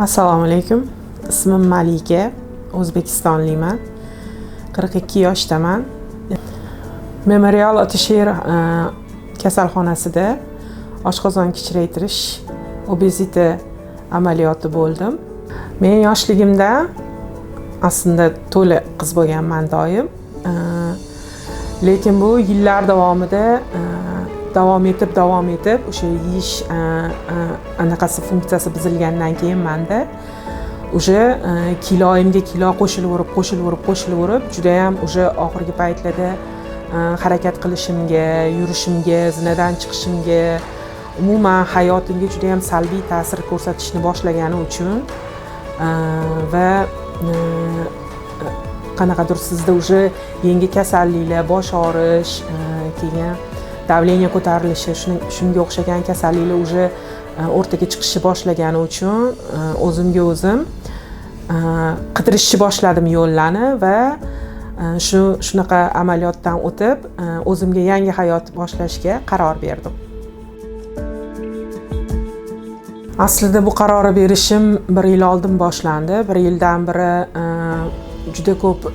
assalomu alaykum. Ismim malika o'zbekistonlikman qirq ikki yoshdaman. Memorial otasher e, kasalxonasida oshqozon kichraytirish obezita amaliyoti bo'ldim. Men yoshligimda aslida to'la qiz bo'lganman doim. E, lekin bu yillar davomida e, davom etib davom etib o'sha yeyish anaqasi funksiyasi buzilgandan keyin manda уже e, kiloyimga kilo qo'shilaverib qo'shilaverib qo'shilaverib judayam уже oxirgi paytlarda harakat qilishimga yurishimga zinadan chiqishimga umuman hayotimga judayam salbiy ta'sir ko'rsatishni boshlagani uchun va qanaqadir sizda уже yangi kasalliklar bosh og'rish keyin давление ko'tarilishi shuning shunga o'xshagan kasalliklar уже э, o'rtaga chiqishni boshlagani uchun э, o'zimga o'zim э, qidirishni boshladim yo'llarni va shu shunaqa amaliyotdan o'tib o'zimga yangi hayot boshlashga qaror berdim. Aslida bu qarorni berishim bir yil oldin boshlandi. Bir yildan beri juda ko'p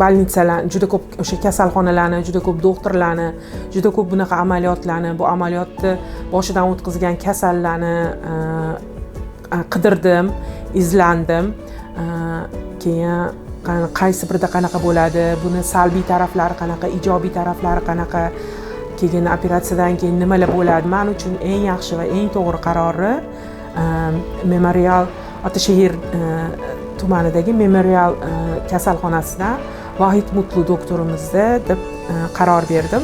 e, juda ko'p o'sha kasalxonalarni juda ko'p doktorlarni juda ko'p bunaqa amaliyotlarni bu amaliyotni boshidan o'tkazgan kasallarni e, qidirdim izlandim. E, keyin qani- qaysi birida qanaqa bo'ladi buni salbiy taraflari qanaqa ijobiy taraflari qanaqa keyin operatsiyadan keyin nimalar bo'ladi? Man uchun eng yaxshi va eng to'g'ri qarori e, memorial otashehir tumanidagi memorial kasalxonasidan vohid mutlu doktorimizda deb e, qaror berdim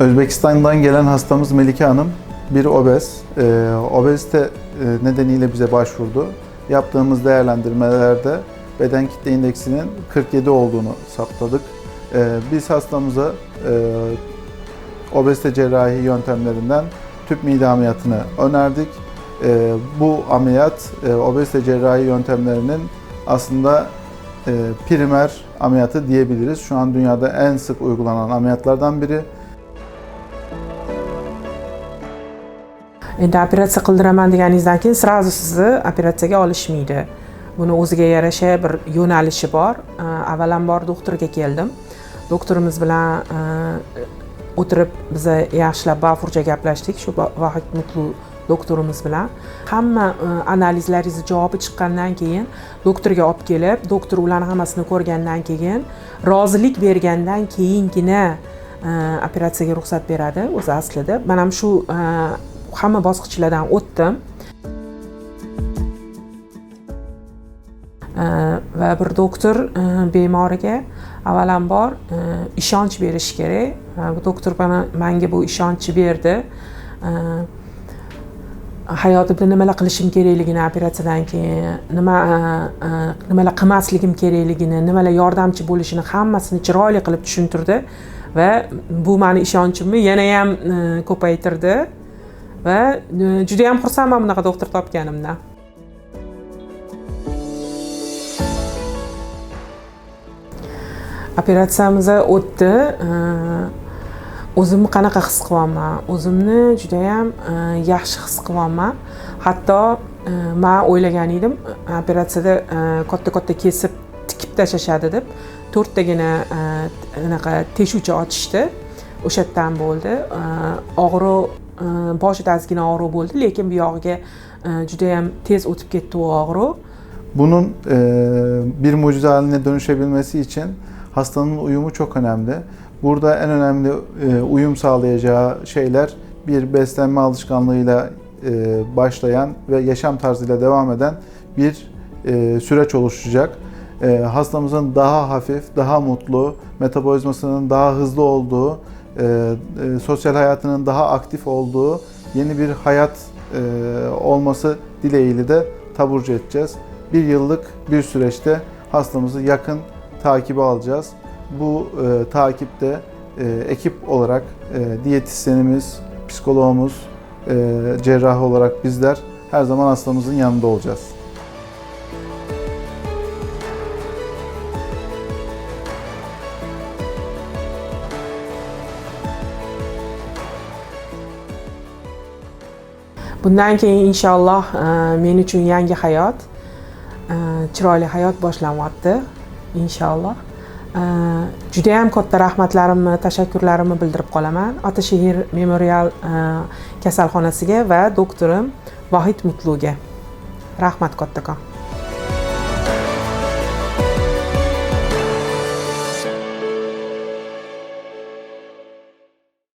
Özbekistan'dan gelen hastamız Melike Hanım bir obez. Ee, obezite e, nedeniyle bize başvurdu. Yaptığımız değerlendirmelerde beden kitle indeksinin 47 olduğunu saptadık. Ee, biz hastamıza e, obezite cerrahi yöntemlerinden tüp mide ameliyatını önerdik. Ee, bu ameliyat e, obezite cerrahi yöntemlerinin aslında e, primer ameliyatı diyebiliriz. Şu an dünyada en sık uygulanan ameliyatlardan biri. endi operatsiya qildiraman deganingizdan keyin сразу sizni operatsiyaga olishmaydi buni o'ziga yarasha bir yo'nalishi bor E, avvalambor doktorga keldim doktorimiz bilan e, o'tirib biza yaxshilab bafurja gaplashdik shu Ba- vahid mutlu doktorimiz bilan. Hamma e, analizlaringizni javobi chiqqandan keyin doktorga olib kelib doktor ularni hammasini ko'rgandan keyin rozilik bergandan keyingina e, operatsiyaga ruxsat beradi o'zi aslida. Man ham shu e, hamma bosqichlardan o'tdim. Va bir doktor bemoriga avvalambor ishonch berishi kerak. Bu doktor mana manga bu ishonchni berdi. Hayotimda nimalar qilishim kerakligini operatsiyadan keyin nima e, e, nimalar qilmasligim kerakligini nimalar yordamchi bo'lishini hammasini chiroyli qilib tushuntirdi va bu mani ishonchimni yanayam e, ko'paytirdi va juda judayam xursandman bunaqa doktor topganimdan. Operatsiyamiz o'tdi o'zimni qanaqa his qilyapman o'zimni judayam e, yaxshi his qilyapman hatto e, man o'ylagan edim operatsiyada e, katta katta kesib tikib tashlashadi deb. To'rttagina anaqa teshuvcha ochishdi o'sha yerdan bo'ldi. Og'riq boshida ozgina og'riq bo'ldi lekin bu yog'iga judayam tez o'tib ketdi u og'riq Bunun bir mucize haline dönüşebilmesi için hastanın uyumu çok önemli. Burada en önemli e, uyum sağlayacağı şeyler bir beslenme alışkanlığıyla e, başlayan ve yaşam tarzıyla devam eden bir e, süreç oluşacak. Hastamızın daha hafif, daha mutlu, metabolizmasının daha hızlı olduğu, sosyal hayatının daha aktif olduğu yeni bir hayat olması dileğiyle de taburcu edeceğiz. Bir yıllık bir süreçte hastamızı yakın takibe alacağız bu e, takipte e, ekip olarak e, diyetisyenimiz, psikologumuz, e, cerrah olarak bizler her zaman hastamızın yanında olacağız. bundan keyin inshaalloh e, men uchun yangi hayot e, chiroyli hayot boshlanyapti inshaalloh judayam katta rahmatlarimni tashakkurlarimni bildirib qolaman. Otashehir memorial e, kasalxonasiga va doktorim vohid mutluga. Rahmat kattakon